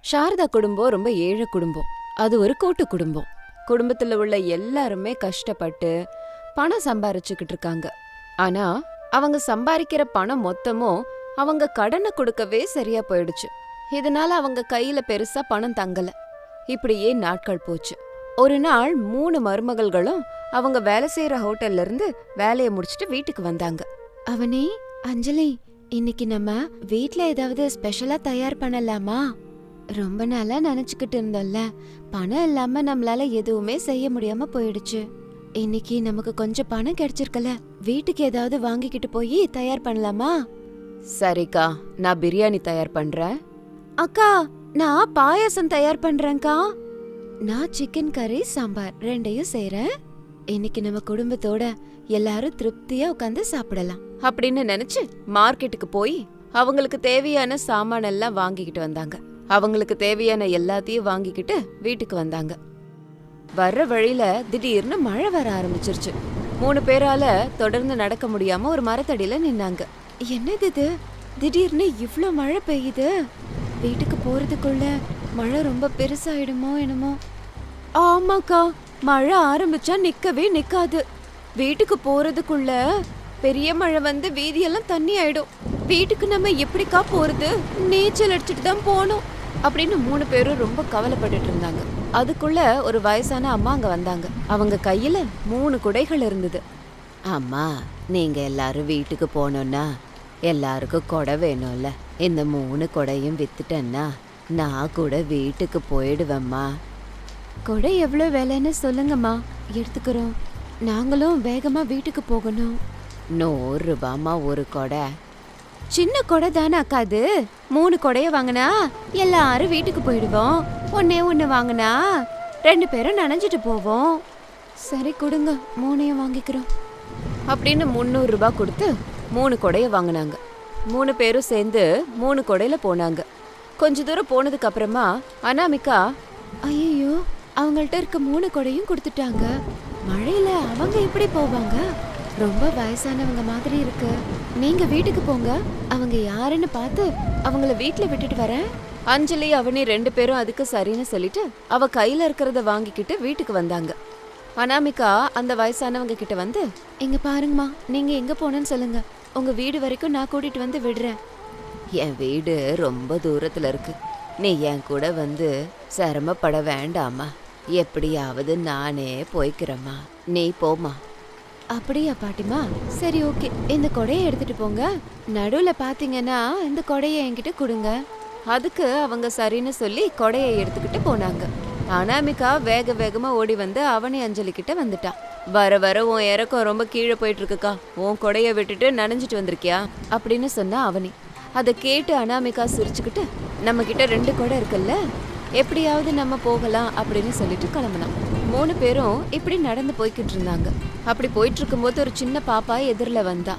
சாரதா குடும்பம் ரொம்ப ஏழை குடும்பம். அது ஒரு கூட்டு குடும்பம். குடும்பத்துல உள்ள எல்லாருமே கஷ்டப்பட்டு பணம் சம்பாரிச்சுக்கிட்டு இருக்காங்க. ஆனா அவங்க சம்பாதிக்கிற பணம் மொத்தமும் அவங்க கடனை கொடுக்கவே சரியா போயிடுச்சு. இதனால அவங்க கையில பெருசா பணம் தங்கல. இப்படியே நாட்கள் போச்சு. ஒரு நாள் மூணு மருமகள்களும் அவங்க வேலை செய்யற ஹோட்டல்ல இருந்து வேலையை முடிச்சிட்டு வீட்டுக்கு வந்தாங்க. அவனே அஞ்சலி இன்னைக்கு நம்ம வீட்ல ஏதாவது ஸ்பெஷலா தயார் பண்ணலாமா? ரொம்ப நாளா நினைச்சுக்கிட்டு இருந்தோம்ல. பணம் இல்லாம நம்மளால எதுவுமே செய்ய முடியாம போயிடுச்சு. இன்னைக்கு நமக்கு கொஞ்சம் பணம் கிடைச்சிருக்கல வீட்டுக்கு ஏதாவது வாங்கிக்கிட்டு போய் தயார் பண்ணலாமா? சரிக்கா நான் பிரியாணி தயார் பண்றேன். அக்கா நான் பாயாசம் தயார் பண்றேன்க்கா. நான் சிக்கன் கறி சாம்பார் ரெண்டையும் செய்றேன். இன்னைக்கு நம்ம குடும்பத்தோட எல்லாரும் திருப்தியா உட்காந்து சாப்பிடலாம். அப்படின்னு நினைச்சு மார்க்கெட்டுக்கு போய் அவங்களுக்கு தேவையான சாமான் எல்லாம் வாங்கிக்கிட்டு வந்தாங்க. அவங்களுக்கு தேவையான எல்லாத்தையும் வாங்கிக்கிட்டு வீட்டுக்கு வந்தாங்க. வர்ற வழியில திடீர்னு மழை வர ஆரம்பிச்சிருச்சு. மூணு பேரால தொடர்ந்து நடக்க முடியாம ஒரு மரத்தடியில நின்னாங்க. என்னது இது? திடீர்னு இவ்வளோ மழை பெய்யுது? வீட்டுக்கு போறதுக்குள்ள மழை ரொம்ப பெருசாயிடுமோ என்னமோ? ஆமாக்கா மழை ஆரம்பிச்சா நிக்கவே நிக்காது. வீட்டுக்கு போறதுக்குள்ள பெரிய மழை வந்து வீதியெல்லாம் தண்ணி ஆயிடும். வீட்டுக்கு நம்ம எப்படிக்கா போறது? நீச்சல் அடிச்சுட்டு தான் போகணும் அப்படின்னு மூணு பேரும் ரொம்ப கவலைப்பட்டுட்டு இருந்தாங்க. அதுக்குள்ள ஒரு வயசான அம்மா அங்க வந்தாங்க. அவங்க கையில மூணு குடைகள் இருந்தது. அம்மா நீங்க எல்லாரும் வீட்டுக்கு போனோம்னா எல்லாருக்கும் கொடை வேணும்ல. இந்த மூணு கொடையும் வித்துட்டேன்னா நான் கூட வீட்டுக்கு போயிடுவேம்மா. கொடை எவ்வளோ விலைன்னு சொல்லுங்கம்மா. எடுத்துக்கிறோம். நாங்களும் வேகமா வீட்டுக்கு போகணும். நூறு ரூபாமா ஒரு கொடை. சின்ன கொடை தானே அக்கா அது? மூணு கொடைய வாங்கினா எல்லாரும் வீட்டுக்கு போயிடுவோம். ஒன்னே ஒன்று வாங்கினா ரெண்டு பேரும் நனைஞ்சிட்டு போவோம். சரி கொடுங்க மூணையும் வாங்கிக்கிறோம். அப்படின்னு முந்நூறு ரூபாய் கொடுத்து மூணு கொடைய வாங்கினாங்க. மூணு பேரும் சேர்ந்து மூணு கொடையில போனாங்க. கொஞ்ச தூரம் போனதுக்கு அப்புறமா அனாமிகா ஐயோ அவங்கள்ட்ட இருக்க மூணு கொடையும் கொடுத்துட்டாங்க. மழையில அவங்க எப்படி போவாங்க? ரொம்ப வயசானவங்க மாதிரி இருக்கு. நீங்க வீட்டுக்கு போங்க. அவங்க யாருன்னு பார்த்து அவங்கள வீட்ல விட்டுட்டு வரேன். அஞ்சலி அவனி ரெண்டு பேரும் அதுக்கு சரின்னு சொல்லிட்டு அவ கையில இருக்கிறத வாங்கிக்கிட்டு வீட்டுக்கு வந்தாங்க. அனாமிகா அந்த வயசானவங்க கிட்ட வந்து இங்க பாருங்கம்மா நீங்க எங்க போனேன்னு சொல்லுங்க. உங்க வீடு வரைக்கும் நான் கூட்டிட்டு வந்து விடுறேன். என் வீடு ரொம்ப தூரத்துல இருக்கு. நீ என் கூட வந்து சிரமப்பட வேண்டாமா எப்படியாவது நானே போய்க்கிறேம்மா. நீ போமா அப்படியா பாட்டிமா? சரி ஓகே. இந்த கொடையை எடுத்துட்டு போங்க. நடுவுல பாத்தீங்கன்னா இந்த கொடையை என்கிட்ட கொடுங்க. அதுக்கு அவங்க சரின்னு சொல்லி கொடையை எடுத்துக்கிட்டு போனாங்க. அனாமிகா வேக வேகமா ஓடி வந்து அவனி அஞ்சலி கிட்ட வந்துட்டான் வர வர உன் இறக்கம் ரொம்ப கீழே போயிட்டு இருக்குக்கா உன் கொடைய விட்டுட்டு நனைஞ்சிட்டு வந்திருக்கியா? அப்படின்னு சொன்னா அவனி. அதை கேட்டு அனாமிகா சிரிச்சுக்கிட்டு நம்ம கிட்ட ரெண்டு கொடை இருக்குல்ல? எப்படியாவது நம்ம போகலாம் அப்படின்னு சொல்லிட்டு கிளம்புனான் மூணு பேரும் இப்படி நடந்து போய்கிட்டு இருந்தாங்க. அப்படி போயிட்டு இருக்கும்போது ஒரு சின்ன பாப்பா எதிரில் வந்தா.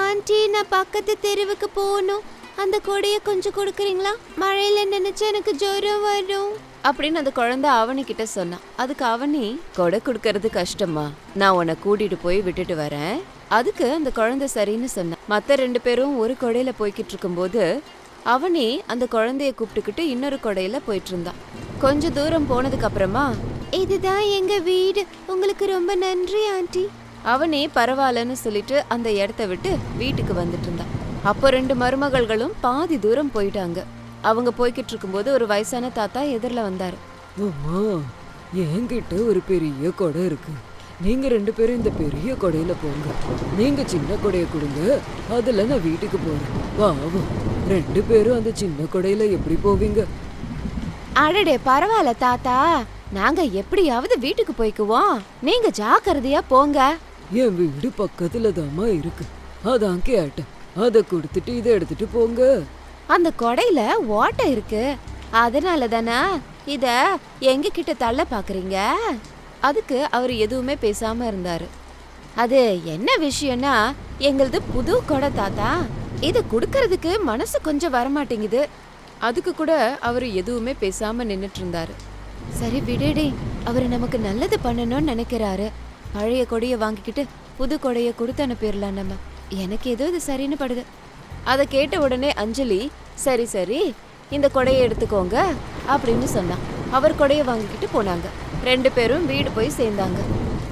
ஆண்டி நான் பக்கத்து தெருவுக்கு போகணும். அந்த கொடையை கொஞ்சம் கொடுக்குறீங்களா? மழையில நினைச்சு எனக்கு ஜுரம் வரும். அப்படின்னு அந்த குழந்தை அவனி கிட்ட சொன்னான் அதுக்கு அவனி கொடை கொடுக்கறது கஷ்டமா நான் உன்னை கூட்டிட்டு போய் விட்டுட்டு வரேன். அதுக்கு அந்த குழந்தை சரின்னு சொன்னான் மத்த ரெண்டு பேரும் ஒரு கொடையில போய்கிட்டு இருக்கும்போது அவனி அந்த குழந்தைய கூப்பிட்டுக்கிட்டு இன்னொரு கொடையில போயிட்டு இருந்தான் கொஞ்ச தூரம் போனதுக்கு அப்புறமா இதுதான் எங்க வீடு. உங்களுக்கு ரொம்ப நன்றி ஆண்டி. அவனே பரவாயில்லன்னு சொல்லிட்டு அந்த இடத்த விட்டு வீட்டுக்கு வந்துட்டு இருந்தான். அப்போ ரெண்டு மருமகள்களும் பாதி தூரம் போயிட்டாங்க. அவங்க போய்கிட்டு இருக்கும்போது ஒரு வயசான தாத்தா எதிரில் வந்தாரு. அம்மா என்கிட்ட ஒரு பெரிய கொடை இருக்கு. நீங்க ரெண்டு பேரும் இந்த பெரிய கொடையில போங்க. நீங்க சின்ன கொடைய கொடுங்க. அதுல நான் வீட்டுக்கு போறேன். வா வா ரெண்டு பேரும் அந்த சின்ன கொடையில எப்படி போவீங்க? அடடே பரவாயில்ல தாத்தா. நாங்க எப்படியாவது வீட்டுக்கு போய்க்குவோம். நீங்க ஜாக்கிரதையா போங்க. என் வீடு பக்கத்துல தாம்மா இருக்கு. அதான் கேட்டேன். அதை கொடுத்துட்டு இதை எடுத்துட்டு போங்க. அந்த கொடையில ஓட்டை இருக்கு. அதனால தானே இத எங்க கிட்ட தள்ள பாக்குறீங்க? அதுக்கு அவர் எதுவுமே பேசாம இருந்தாரு. அது என்ன விஷயம்னா எங்களது புது கொடை தாத்தா இத குடுக்கறதுக்கு மனசு கொஞ்சம் வரமாட்டேங்குது. அதுக்கு கூட அவர் எதுவுமே பேசாம நின்னுட்டு இருந்தாரு. சரி விடுடி. அவர் நமக்கு நல்லது பண்ணணும்னு நினைக்கிறாரு. பழைய கொடைய வாங்கிக்கிட்டு புது கொடைய கொடுத்து அனுப்பிடலாம் நம்ம. எனக்கு ஏதோ இது சரின்னு படுது. அதை கேட்ட உடனே அஞ்சலி சரி சரி இந்த கொடையை எடுத்துக்கோங்க அப்படின்னு சொன்னான். அவர் கொடைய வாங்கிக்கிட்டு போனாங்க. ரெண்டு பேரும் வீடு போய் சேர்ந்தாங்க.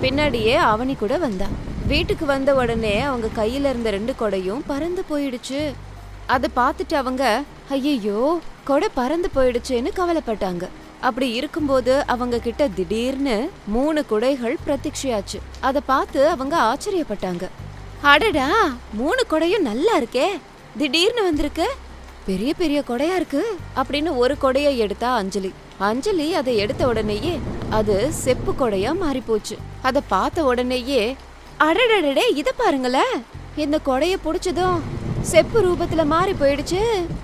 பின்னாடியே அவனி கூட வந்தான் வீட்டுக்கு வந்த உடனே அவங்க கையில இருந்த ரெண்டு கொடையும் பறந்து போயிடுச்சு. அதை பார்த்துட்டு அவங்க ஐயையோ கொடை பறந்து போயிடுச்சேன்னு கவலைப்பட்டாங்க. அப்படி இருக்கும்போது அவங்க கிட்ட திடீர்னு மூணு குடைகள் பிரத்யட்சையாச்சு. அதை பார்த்து அவங்க ஆச்சரியப்பட்டாங்க. அடடா மூணு குடையும் நல்லா இருக்கே. திடீர்னு வந்திருக்கு. பெரிய பெரிய கொடையா இருக்கு. அப்படின்னு ஒரு கொடையை எடுத்தா அஞ்சலி. அஞ்சலி அதை எடுத்த உடனேயே அது செப்பு கொடையா மாறி போச்சு அதை பார்த்த உடனேயே அடடடடே இத பாருங்களேன் இந்த கொடைய புடிச்சதும் செப்பு ரூபத்துல மாறி போயிடுச்சு.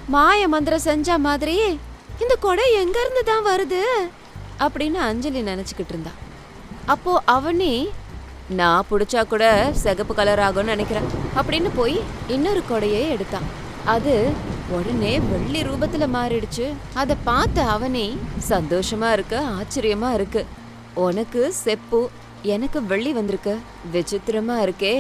மாய மந்திரம் செஞ்ச மாதிரி இந்த கொடை எங்க இருந்து தான் வருது? அப்படின்னு அஞ்சலி நினைச்சுக்கிட்டு இருந்தா. அப்போ அவனே நான் பிடிச்சா கூட சிகப்பு கலர் ஆகும்னு நினைக்கிறேன் அப்படின்னு போய் இன்னொரு கொடையே எடுத்தான். அது உடனே வெள்ளி ரூபத்துல மாறிடுச்சு. அதை பார்த்த அவனே சந்தோஷமா இருக்கு ஆச்சரியமா இருக்கு. உனக்கு செப்பு எனக்கு வெள்ளி வந்திருக்கு. விசித்திரமா இருக்கே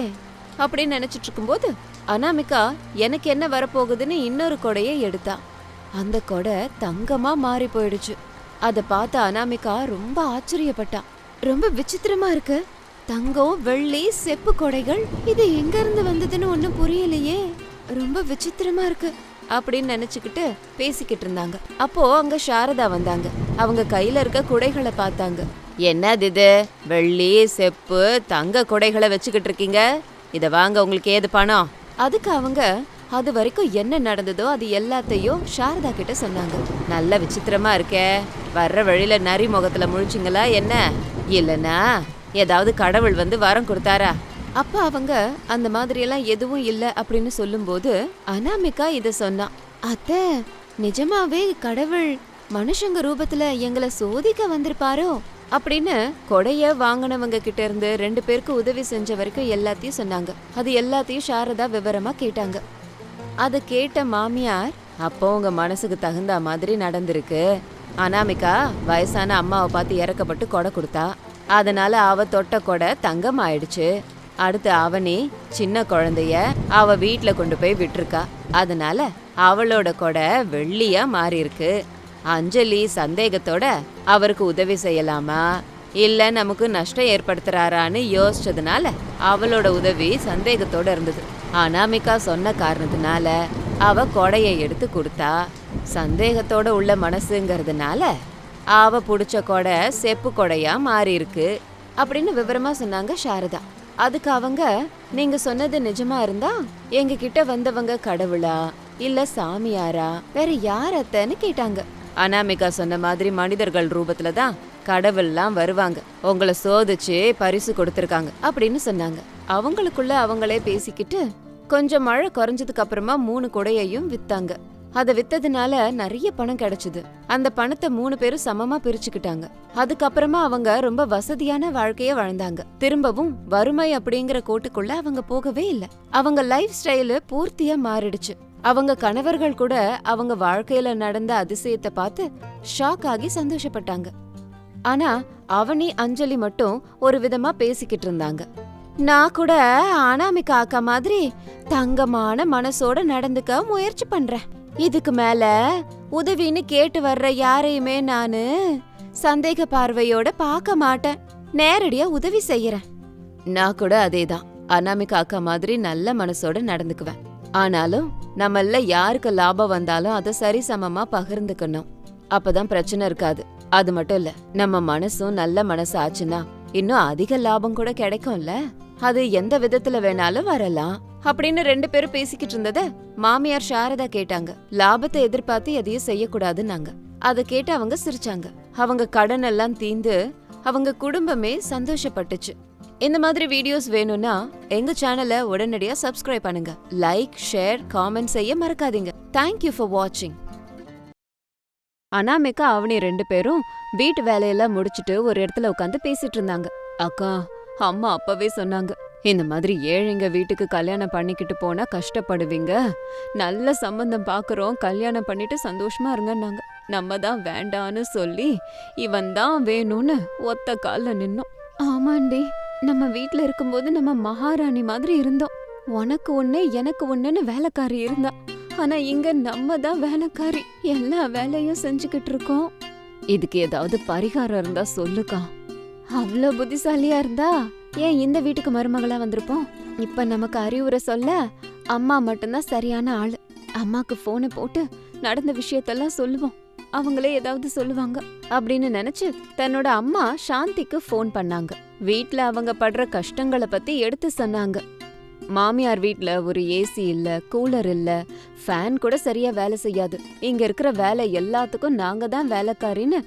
அப்படின்னு நினைச்சிட்டு இருக்கும்போது அனாமிகா எனக்கு என்ன வரப்போகுதுன்னு இன்னொரு கொடையை எடுத்தான் அந்த கொடை தங்கமா மாறி போயிடுச்சு. அதை பார்த்த அனாமிகா ரொம்ப ஆச்சரியப்பட்டான் ரொம்ப விசித்திரமா இருக்கு. தங்கம் வெள்ளி செப்பு கொடைகள் இது எங்க இருந்து வந்ததுன்னு ஒன்றும் புரியலையே. ரொம்ப விசித்திரமா இருக்கு அப்படின்னு நினைச்சுக்கிட்டு பேசிக்கிட்டு இருந்தாங்க. அப்போ அங்க சாரதா வந்தாங்க. அவங்க கையில இருக்க குடைகளை பார்த்தாங்க. என்னது இது? வெள்ளி செப்பு தங்க குடைகளை வச்சுக்கிட்டு இருக்கீங்க? இதை வாங்க உங்களுக்கு ஏது பணம்? அதுக்கு அவங்க அது வரைக்கும் என்ன நடந்ததோ அது எல்லாத்தையும் சாரதா கிட்ட சொன்னாங்க. நல்ல விசித்திரமா இருக்கே. வர்ற வழியில நரி முகத்துல முழிச்சிங்களா என்ன? இல்லனா ஏதாவது கடவுள் வந்து வரம் கொடுத்தாரா? அப்ப அவங்க அந்த மாதிரியெல்லாம் எதுவும் இல்லை அப்படின்னு சொல்லும்போது அனாமிகா இதை சொன்னான் அத்த நிஜமாவே கடவுள் மனுஷங்க ரூபத்துல எங்களை சோதிக்க வந்திருப்பாரோ? அப்படின்னு கொடைய வாங்கினவங்க கிட்ட இருந்து ரெண்டு பேருக்கு உதவி செஞ்ச வரைக்கும் எல்லாத்தையும் சொன்னாங்க. அது எல்லாத்தையும் சாரதா விவரமா கேட்டாங்க. அதை கேட்ட மாமியார் அப்போ உங்க மனசுக்கு தகுந்த மாதிரி நடந்திருக்கு. அனாமிகா வயசான அம்மாவை பார்த்து இறக்கப்பட்டு கொடை கொடுத்தா. அதனால அவ தொட்ட கொடை தங்கம் ஆயிடுச்சு அடுத்து அவனி சின்ன குழந்தைய அவ வீட்டில் கொண்டு போய் விட்டுருக்கா. அதனால அவளோட கொடை வெள்ளியா மாறி இருக்கு அஞ்சலி சந்தேகத்தோட அவருக்கு உதவி செய்யலாமா? இல்ல நமக்கு நஷ்டம் ஏற்படுத்துறாரான்னு யோசிச்சதுனால அவளோட உதவி சந்தேகத்தோட இருந்தது. அனாமிகா சொன்ன காரணத்தினால அவ கொடையை எடுத்து கொடுத்தா சந்தேகத்தோட உள்ள மனசுங்கிறதுனால அவ பிடிச்ச கொடை செப்பு கொடையா மாறி இருக்கு அப்படின்னு விவரமா சொன்னாங்க சாரதா. அதுக்கு அவங்க நீங்க சொன்னது நிஜமா இருந்தா எங்க கிட்ட வந்தவங்க கடவுளா இல்ல சாமியாரா? வேற யார் அத்தன்னு கேட்டாங்க. அனாமிகா சொன்ன மாதிரி மனிதர்கள் ரூபத்துல தான் கடவுள்லாம் வருவாங்க. உங்களை சோதிச்சு பரிசு கொடுத்துருக்காங்க அப்படின்னு சொன்னாங்க. அவங்களுக்குள்ள அவங்களே பேசிக்கிட்டு கொஞ்சம் மழை குறைஞ்சதுக்கு அப்புறமா மூணு கொடையையும் வித்தாங்க. அதை வித்ததுனால நிறைய பணம் கிடைச்சது. அந்த பணத்தை மூணு பேரும் சமமா பிரிச்சுக்கிட்டாங்க. அதுக்கப்புறமா அவங்க ரொம்ப வசதியான வாழ்க்கைய வாழ்ந்தாங்க. திரும்பவும் வறுமை அப்படிங்கிற கோட்டுக்குள்ள அவங்க போகவே இல்ல. அவங்க லைஃப் ஸ்டைலு பூர்த்தியா மாறிடுச்சு. அவங்க கணவர்கள் கூட அவங்க வாழ்க்கையில நடந்த அதிசயத்தை பார்த்து ஷாக் ஆகி சந்தோஷப்பட்டாங்க. ஆனா அவனி அஞ்சலி மட்டும் ஒரு விதமா பேசிக்கிட்டு இருந்தாங்க. நான் கூட அனாமிகா அக்கா மாதிரி தங்கமான மனசோட நடந்துக்க முயற்சி பண்றேன். இதுக்கு மேல உதவின்னு கேட்டு வர்ற யாரையுமே நானு சந்தேக பார்வையோட பார்க்க மாட்டேன். நேரடியா உதவி செய்யறேன். நான் கூட அதேதான். அனாமிகா அக்கா மாதிரி நல்ல மனசோட நடந்துக்குவேன். ஆனாலும் நம்மள யாருக்கு லாபம் வந்தாலும் அதை சரிசமமா பகிர்ந்துக்கணும். அப்பதான் பிரச்சனை இருக்காது. அது மட்டும் இல்ல நம்ம மனசும் நல்ல மனசு ஆச்சுன்னா இன்னும் அதிக லாபம் கூட கிடைக்கும்ல. அது எந்த விதத்துல வேணாலும் வரலாம். அப்படின்னு ரெண்டு பேரும் பேசிக்கிட்டு இருந்தத மாமியார் சாரதா கேட்டாங்க. லாபத்தை எதிர்பார்த்து எதையும் செய்யக்கூடாதுன்னாங்க. அதை கேட்டு அவங்க சிரிச்சாங்க. அவங்க கடன் எல்லாம் தீந்து அவங்க குடும்பமே சந்தோஷப்பட்டுச்சு. இந்த மாதிரி வீடியோஸ் வேணும்னா எங்க சேனலை உடனடியா சப்ஸ்கிரைப் பண்ணுங்க. லைக் ஷேர் காமெண்ட் செய்ய மறக்காதீங்க. தேங்க்யூ ஃபார் வாட்சிங் அனாமிகா அவனி ரெண்டு பேரும் வீட்டு வேலையெல்லாம் முடிச்சிட்டு ஒரு இடத்துல உட்காந்து பேசிட்டு இருந்தாங்க. அக்கா அம்மா அப்பவே சொன்னாங்க இந்த மாதிரி ஏழைங்க வீட்டுக்கு கல்யாணம் பண்ணிக்கிட்டு போனா கஷ்டப்படுவீங்க. நல்ல சம்பந்தம் பாக்குறோம் கல்யாணம் பண்ணிட்டு சந்தோஷமா இருங்கன்னாங்க. நம்ம தான் வேண்டான்னு சொல்லி இவன் தான் வேணும்னு ஒத்த கால்ல நின்னோம். ஆமாண்டி நம்ம வீட்ல இருக்கும்போது நம்ம மகாராணி மாதிரி இருந்தோம். உனக்கு ஒன்று எனக்கு ஒன்றுன்னு வேலைக்காரி இருந்தா. ஆனா இங்க நம்ம தான் வேலைக்காரி. எல்லா வேலையும் செஞ்சுக்கிட்டு இருக்கோம் இதுக்கு ஏதாவது பரிகாரம் இருந்தா சொல்லுக்கா. அவ்வளோ புத்திசாலியா இருந்தா ஏன் இந்த வீட்டுக்கு மருமகளா வந்திருப்போம்? இப்ப நமக்கு அறிவுரை சொல்ல அம்மா மட்டும்தான் சரியான ஆளு. அம்மாக்கு போனை போட்டு நடந்த விஷயத்தெல்லாம் சொல்லுவோம். அவங்களே ஏதாவது சொல்லுவாங்க. அப்படின்னு நினைச்சு தன்னோட அம்மா சாந்திக்கு ஃபோன் பண்ணாங்க. வீட்ல அவங்க படுற கஷ்டங்களை பத்தி எடுத்து சொன்னாங்க. மாமியார் வீட்டில் ஒரு ஏசி இல்லை கூலர் இல்லை ஃபேன் கூட சரியா வேலை செய்யாது. இங்க இருக்கிற வேலை எல்லாத்துக்கும் நாங்க தான் வேலைக்காரின்னு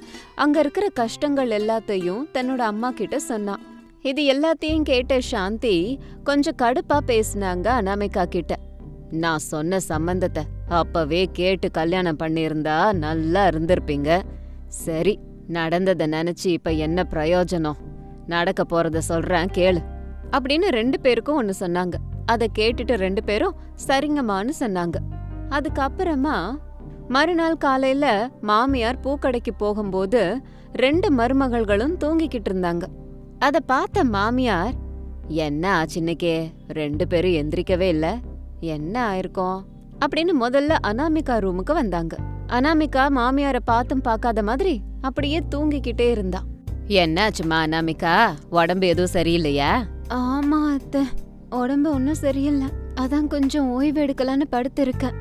அங்க இருக்கிற கஷ்டங்கள் எல்லாத்தையும் தன்னோட அம்மா கிட்ட சொன்னான் இது எல்லாத்தையும் கேட்ட சாந்தி கொஞ்சம் கடுப்பா பேசினாங்க அனாமிகா கிட்ட. நான் சொன்ன சம்பந்தத்தை அப்பவே கேட்டு கல்யாணம் பண்ணியிருந்தா நல்லா இருந்திருப்பீங்க. சரி நடந்ததை நினச்சி இப்போ என்ன பிரயோஜனம்? நடக்க போறத சொல்றேன் கேளு. அப்படின்னு ரெண்டு பேருக்கும் ஒன்னு சொன்னாங்க. அதை கேட்டுட்டு ரெண்டு பேரும் சரிங்கம்மான்னு சொன்னாங்க. அதுக்கப்புறமா மறுநாள் காலையில மாமியார் பூக்கடைக்கு போகும்போது ரெண்டு மருமகள்களும் தூங்கிக்கிட்டு இருந்தாங்க. அத பார்த்த மாமியார் என்ன ஆச்சுன்னுக்கே ரெண்டு பேரும் எந்திரிக்கவே இல்ல. என்ன ஆயிருக்கும்? அப்படின்னு முதல்ல அனாமிகா ரூமுக்கு வந்தாங்க. அனாமிகா மாமியார பார்த்தும் பார்க்காத மாதிரி அப்படியே தூங்கிக்கிட்டே இருந்தா. என்னாச்சுமா அனாமிகா? உடம்பு எதுவும் சரியில்லையா? ஆமா அத்தை. உடம்பு ஒன்றும் சரியில்லை. அதான் கொஞ்சம் ஓய்வு எடுக்கலான்னு படுத்திருக்கேன்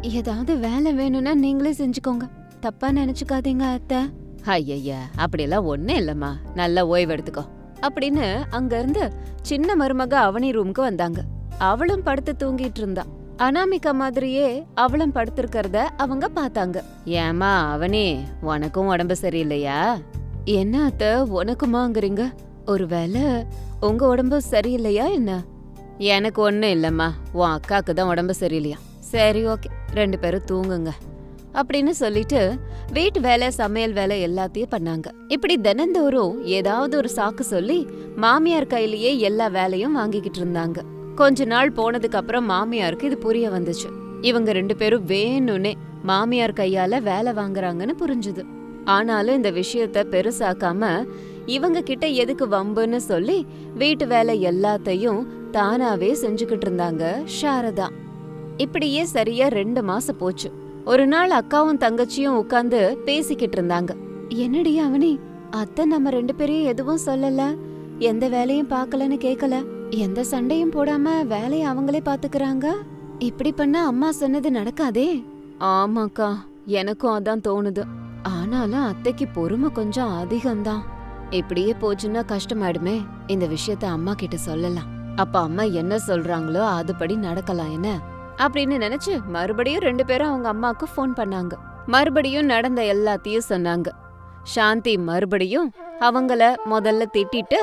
ஏதாவது வேலை வேணும்னா நீங்களே செஞ்சுக்கோங்க. தப்பா நினைச்சுக்காதீங்க அத்தை. ஐயய்யா அப்படியெல்லாம் ஒன்றும் இல்லைம்மா. நல்லா ஓய்வு எடுத்துக்கோ. அப்படின்னு அங்கேருந்து சின்ன மருமக அவனி ரூமுக்கு வந்தாங்க. அவளும் படுத்து தூங்கிட்டு இருந்தா. அனாமிகா மாதிரியே அவளும் படுத்திருக்கிறத அவங்க பார்த்தாங்க. ஏமா அவனி உனக்கும் உடம்பு சரியில்லையா? என்ன அத்த உனக்குமாங்கிறீங்க? ஒருவேளை உங்க உடம்பு சரியில்லையா என்ன? எனக்கு ஒன்றும் இல்லைம்மா. உன் அக்காவுக்கு தான் உடம்பு சரியில்லையா? சரி ஓகே. ரெண்டு பேரும் தூங்குங்க. அப்படின்னு சொல்லிட்டு வீட்டு வேலை சமையல் வேலை எல்லாத்தையும் பண்ணாங்க. இப்படி தினந்தோறும் ஏதாவது ஒரு சாக்கு சொல்லி மாமியார் கையிலேயே எல்லா வேலையும் வாங்கிக்கிட்டு இருந்தாங்க. கொஞ்ச நாள் போனதுக்கு அப்புறம் மாமியாருக்கு இது புரிய வந்துச்சு. இவங்க ரெண்டு பேரும் வேணும்னே மாமியார் கையால வேலை வாங்குறாங்கன்னு புரிஞ்சுது. ஆனாலும் இந்த விஷயத்த பெருசாக்காம இவங்க கிட்ட எதுக்கு வம்புன்னு சொல்லி வீட்டு வேலை எல்லாத்தையும் தானாவே செஞ்சுக்கிட்டு இருந்தாங்க சாரதா. இப்படியே சரியா ரெண்டு மாசம் போச்சு. ஒரு நாள் அக்காவும் தங்கச்சியும் உட்கார்ந்து பேசிக்கிட்டு இருந்தாங்க. என்னடி அவனி அத்தை நம்ம ரெண்டு பேரையும் எதுவும் சொல்லல? எந்த வேலையும் பார்க்கலன்னு கேட்கல எந்த சண்டையும் போடாம வேலையை அவங்களே பாத்துக்கறாங்க இப்படி பண்ணா அம்மா சொன்னது நடக்காதே? ஆமாக்கா எனக்கும் அதான் தோணுது. ஆனாலும் அத்தைக்கு பொறுமை கொஞ்சம் அதிகம்தான். இப்படியே போச்சுன்னா கஷ்டமாயிடுமே. இந்த விஷயத்த அம்மா கிட்ட சொல்லலாம். அப்ப அம்மா என்ன சொல்றாங்களோ அதுபடி நடக்கலாம் என்ன? அப்படின்னு நினைச்சு மறுபடியும் ரெண்டு பேரும் அவங்க அம்மாக்கு ஃபோன் பண்ணாங்க. மறுபடியும் நடந்த எல்லாத்தையும் சொன்னாங்க. சாந்தி மறுபடியும் அவங்கள முதல்ல திட்டிட்டு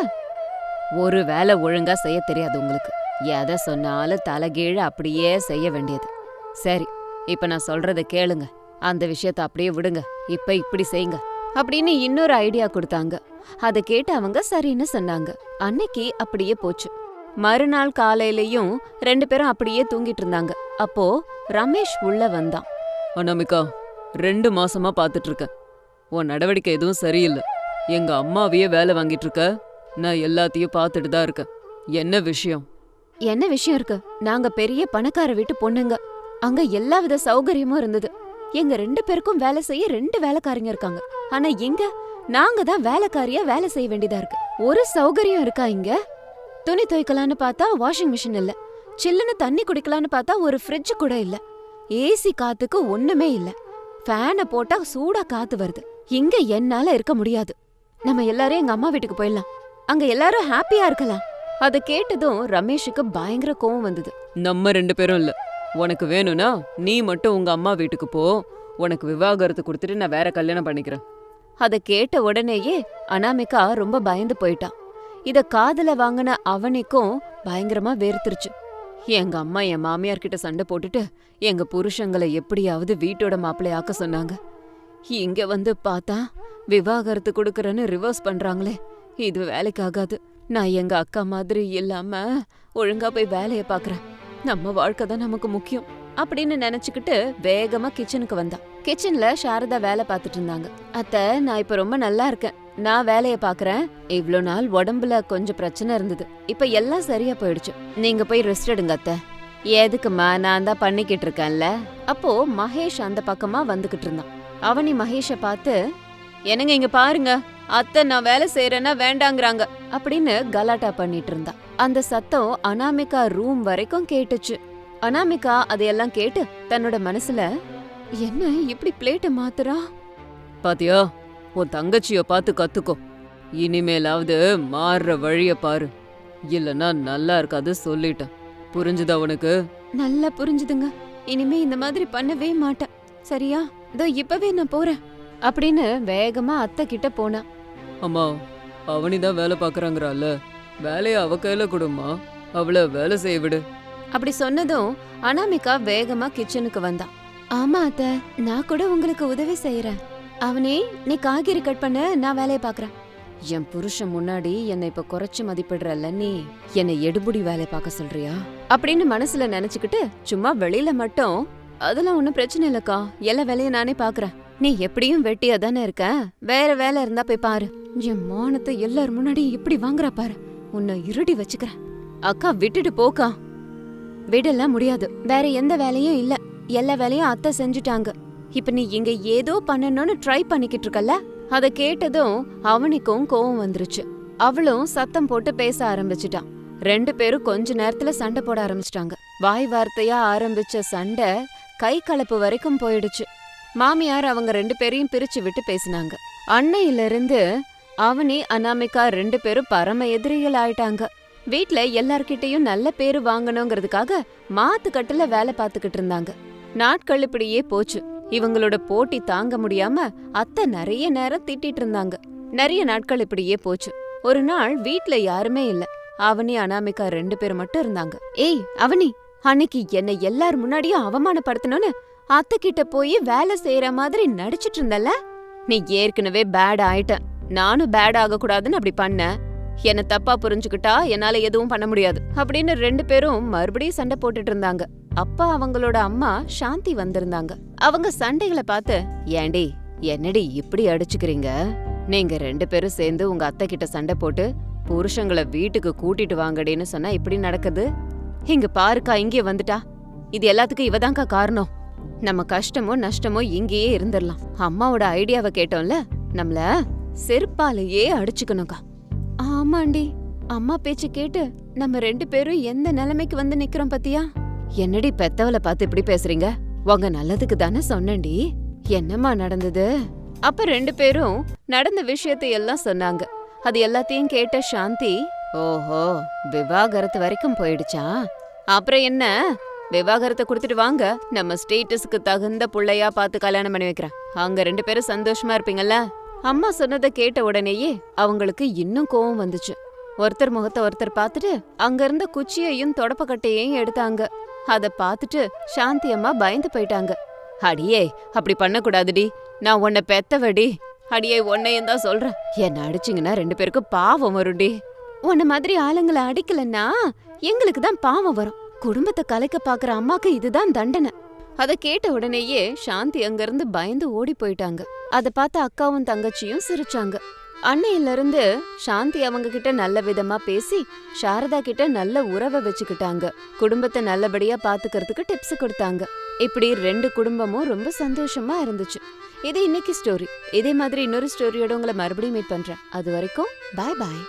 ஒரு வேலை ஒழுங்கா செய்ய தெரியாது உங்களுக்கு. எதை சொன்னாலும் தலைகீழ அப்படியே செய்ய வேண்டியது. சரி இப்ப நான் சொல்றத கேளுங்க. அந்த விஷயத்த அப்படியே விடுங்க. இப்ப இப்படி செய்யுங்க. அப்படின்னு இன்னொரு ஐடியா கொடுத்தாங்க. அதை கேட்டு அவங்க சரின்னு சொன்னாங்க. அன்னைக்கு அப்படியே போச்சு. மறுநாள் காலையிலயும் ரெண்டு பேரும் அப்படியே தூங்கிட்டு இருந்தாங்க. அப்போ ரமேஷ் உள்ள வந்தான். அனாமிகா ரெண்டு மாசமா பார்த்துட்டு இருக்கேன் உன் நடவடிக்கை எதுவும் சரியில்லை. எங்க அம்மாவையே வேலை வாங்கிட்டு இருக்க நான் எல்லாத்தையும் பார்த்துட்டு தான் இருக்கேன். என்ன விஷயம்? என்ன விஷயம் இருக்கு? நாங்க பெரிய பணக்கார வீட்டு பொண்ணுங்க. அங்க எல்லா வித சௌகரியமும் இருந்தது. எங்க ரெண்டு பேருக்கும் வேலை செய்ய ரெண்டு வேலைக்காரங்க இருக்காங்க. ஆனா இங்க நாங்க தான் வேலைக்காரியா வேலை செய்ய வேண்டியதா இருக்கு. ஒரு சௌகரியம் இருக்கா இங்க? துணி துவைக்கலான்னு பார்த்தா வாஷிங் மிஷின் இல்ல. சில்லுன்னு தண்ணி குடிக்கலான்னு பார்த்தா ஒரு ஃப்ரிட்ஜ் கூட இல்ல. ஏசி காத்துக்கு ஒண்ணுமே இல்ல. ஃபேனை போட்டா சூடா காத்து வருது. இங்க என்னால இருக்க முடியாது. நம்ம எல்லாரும் எங்க அம்மா வீட்டுக்கு போயிடலாம். அங்க எல்லாரும் ஹாப்பியா இருக்கலாம். அதை கேட்டதும் ரமேஷுக்கு பயங்கர கோவம் வந்தது. நம்ம ரெண்டு பேரும் இல்ல. உனக்கு வேணும்னா நீ மட்டும் உங்க அம்மா வீட்டுக்கு போ. உனக்கு விவாகரத்து கொடுத்துட்டு நான் வேற கல்யாணம் பண்ணிக்கிறேன். அதை கேட்ட உடனேயே அனாமிகா ரொம்ப பயந்து போயிட்டான் இத காதுல வாங்கின அவனுக்கும் பயங்கரமா வேர்த்துருச்சு. எங்க அம்மா என் மாமியார் கிட்ட சண்டை போட்டுட்டு எங்க புருஷங்களை எப்படியாவது வீட்டோட மாப்பிள்ளை ஆக்க சொன்னாங்க. இங்க வந்து பார்த்தா விவாகரத்து கொடுக்கறன்னு ரிவர்ஸ் பண்றாங்களே. இது வேலைக்கு ஆகாது நான் எங்க அக்கா மாதிரி இல்லாம ஒழுங்கா போய் வேலைய பாக்குறேன். நம்ம வாழ்க்கை தான் நமக்கு முக்கியம் அப்படின்னு நினைச்சுக்கிட்டு வேகமா கிச்சனுக்கு வந்தா. கிச்சன்ல சாரதா வேலை பார்த்துட்டு இருந்தாங்க. அத்த நான் இப்ப ரொம்ப நல்லா இருக்கேன். நான் வேலைய பாக்குறேன் இவ்ளோ நாள் உடம்புல கொஞ்சம் பிரச்சனை இருந்தது. இப்ப எல்லாம் சரியா போயிடுச்சு. நீங்க போய் ரெஸ்ட் எடுங்க அத்த. எதுக்குமா நான் தான் பண்ணிக்கிட்டு இருக்கேன்ல. அப்போ மகேஷ் அந்த பக்கமா வந்துகிட்டு இருந்தான். அவனி மகேஷ பார்த்து என்னங்க இங்க பாருங்க. அத்தை நான் வேலை செய்யறேன்னா வேண்டாங்கிறாங்க. அப்படின்னு கலாட்டா பண்ணிட்டு இருந்தா அந்த சத்தம் அனாமிகா ரூம் வரைக்கும் கேட்டுச்சு. அனாமிகா அதையெல்லாம் கேட்டு தன்னோட மனசுல என்ன இப்படி பிளேட்டை மாத்துறா? பாத்தியா? உன் தங்கச்சிய பார்த்து கத்துக்கோ. இனிமேலாவது மாறுற வழிய பாரு. இல்லனா நல்லா இருக்காது சொல்லிட்டேன். புரிஞ்சுதா உனக்கு? நல்லா புரிஞ்சுதுங்க. இனிமே இந்த மாதிரி பண்ணவே மாட்டேன். சரியா? இதோ இப்பவே நான் போறேன். அப்படின்னு வேகமா அத்தை கிட்ட போனா. அம்மா அவனிதான் வேலை பாக்குறாங்கறால வேலைய அவ கையில கொடுமா அவளை வேலை செய்ய விடு. அப்படி சொன்னதும் அனாமிகா வேகமா கிச்சனுக்கு வந்தா. ஆமா அத்த நான் கூட உங்களுக்கு உதவி செய்யறேன் அவனே நீ காய்கறி கட் பண்ண நான் வேலையை பாக்குறேன் என் புருஷன் முன்னாடி என்னை இப்ப குறைச்சு மதிப்பிடுறல்ல நீ. என்னை எடுபுடி வேலை பார்க்க சொல்றியா? அப்படின்னு மனசுல நினைச்சுக்கிட்டு சும்மா வெளியில மட்டும் அதெல்லாம் ஒண்ணும் பிரச்சனை இல்லக்கா. எல்லா வேலையும் நானே பாக்குறேன் நீ எப்படியும் வெட்டியா தானே இருக்க? வேற வேலை இருந்தா போய் பாரு. என் மானத்தை எல்லார் முன்னாடி இப்படி வாங்குறா பாரு. உன்னை இருடி வச்சுக்கிறேன். அக்கா விட்டுட்டு போக்கா. விடலாம் முடியாது. வேற எந்த வேலையும் இல்ல. எல்லா வேலையும் அத்தை செஞ்சுட்டாங்க. இப்ப நீ இங்க ஏதோ பண்ணணும்னு ட்ரை பண்ணிக்கிட்டு இருக்கல அத கேட்டதும் அவனுக்கும் கோவம் வந்துருச்சு. அவளும் சத்தம் போட்டு பேச ஆரம்பிச்சிட்டான். ரெண்டு பேரும் கொஞ்ச நேரத்துல சண்டை போட ஆரம்பிச்சிட்டாங்க. வாய் வார்த்தையா ஆரம்பிச்ச சண்டை கை கலப்பு வரைக்கும் போயிடுச்சு. மாமியார் அவங்க ரெண்டு பேரையும் பிரிச்சு விட்டு பேசினாங்க. அன்னையில இருந்து அவனி அனாமிகா ரெண்டு பேரும் பரம எதிரிகள் ஆயிட்டாங்க. வீட்ல எல்லார்கிட்டயும் நல்ல பேரு வாங்கணுங்கிறதுக்காக மாத்து கட்டுல வேலை பார்த்துக்கிட்டு இருந்தாங்க. நாட்கள் இப்படியே போச்சு. இவங்களோட போட்டி தாங்க முடியாம அத்தை நிறைய நேரம் திட்டிட்டு இருந்தாங்க. நிறைய நாட்கள் இப்படியே போச்சு. ஒரு நாள் வீட்ல யாருமே இல்ல. அவனி அனாமிகா ரெண்டு பேர் மட்டும் இருந்தாங்க. ஏய் அவனி அன்னைக்கு என்னை எல்லார் முன்னாடியும் அவமானப்படுத்தணும்னு அத்தை கிட்ட போய் வேலை செய்யற மாதிரி நடிச்சிட்டு இருந்தல நீ ஏற்கனவே பேட் ஆயிட்ட. நானும் பேட் ஆக கூடாதுன்னு அப்படி பண்ண. என்ன தப்பா புரிஞ்சுக்கிட்டா என்னால எதுவும் பண்ண முடியாது. அப்படின்னு ரெண்டு பேரும் மறுபடியும் சண்டை போட்டுட்டு இருந்தாங்க. அப்பா அவங்களோட அம்மா சாந்தி வந்திருந்தாங்க. அவங்க சண்டைகளை பார்த்து ஏண்டி என்னடி இப்படி அடிச்சுக்கிறீங்க? நீங்க ரெண்டு பேரும் சேர்ந்து உங்க அத்தை கிட்ட சண்டை போட்டு புருஷங்களை வீட்டுக்கு கூட்டிட்டு வாங்கடின்னு சொன்னா இப்படி நடக்குது? இங்க பாருக்கா இங்கே வந்துட்டா. இது எல்லாத்துக்கும் இவதான்க்கா காரணம். நம்ம கஷ்டமோ நஷ்டமோ இங்கேயே இருந்துடலாம் அம்மாவோட ஐடியாவை கேட்டோம்ல நம்மள செருப்பாலேயே அடிச்சுக்கணும்க்கா. ஆமாண்டி. அம்மா பேச்சு கேட்டு நம்ம ரெண்டு பேரும் எந்த நிலைமைக்கு வந்து நிக்கிறோம் பத்தியா? என்னடி பெத்தவள பார்த்து இப்படி பேசுறீங்க? உங்க நல்லதுக்கு தானே சொன்னண்டி என்னம்மா நடந்தது? அப்ப ரெண்டு பேரும் நடந்த விஷயத்தை எல்லாம் சொன்னாங்க. அது எல்லாத்தையும் கேட்ட சாந்தி ஓஹோ விவாகரத்து வரைக்கும் போயிடுச்சா? அப்புறம் என்ன? விவாகரத்தை கொடுத்துட்டு வாங்க. நம்ம ஸ்டேட்டஸ்க்கு தகுந்த புள்ளையா பார்த்து கல்யாணம் பண்ணி வைக்கிறேன். அங்க ரெண்டு பேரும் சந்தோஷமா இருப்பீங்கல்ல? அம்மா சொன்னதை கேட்ட உடனேயே அவங்களுக்கு இன்னும் கோவம் வந்துச்சு. ஒருத்தர் முகத்தை ஒருத்தர் பார்த்துட்டு அங்க இருந்த குச்சியையும் தொடப்பக்கட்டையையும் எடுத்தாங்க. அத பார்த்துட்டு சாந்தி அம்மா பயந்து போயிட்டாங்க. அடியே அப்படி பண்ணக்கூடாதுடி. நான் உன்னை பெத்தவடி. அடியே உன்னையும் தான் சொல்றேன். என்ன அடிச்சிங்கன்னா ரெண்டு பேருக்கும் பாவம் வரும்டி. உன்ன மாதிரி ஆளுங்களை அடிக்கலன்னா எங்களுக்கு தான் பாவம் வரும். குடும்பத்தை கலைக்க பாக்குற அம்மாக்கு இதுதான் தண்டனை. அத கேட்ட உடனேயே சாந்தி அங்கிருந்து பயந்து ஓடி போயிட்டாங்க. அத பார்த்து அக்காவும் தங்கச்சியும் சிரிச்சாங்க. அன்னையில இருந்து சாந்தி அவங்க கிட்ட நல்ல விதமா பேசி சாரதா கிட்ட நல்ல உறவை வச்சுக்கிட்டாங்க. குடும்பத்தை நல்லபடியா பாத்துக்கிறதுக்கு டிப்ஸ் கொடுத்தாங்க. இப்படி ரெண்டு குடும்பமும் ரொம்ப சந்தோஷமா இருந்துச்சு. இது இன்னைக்கு ஸ்டோரி இதே மாதிரி இன்னொரு ஸ்டோரியோட உங்களை மறுபடியும் மீட் பண்றேன். அது வரைக்கும் பாய் பாய்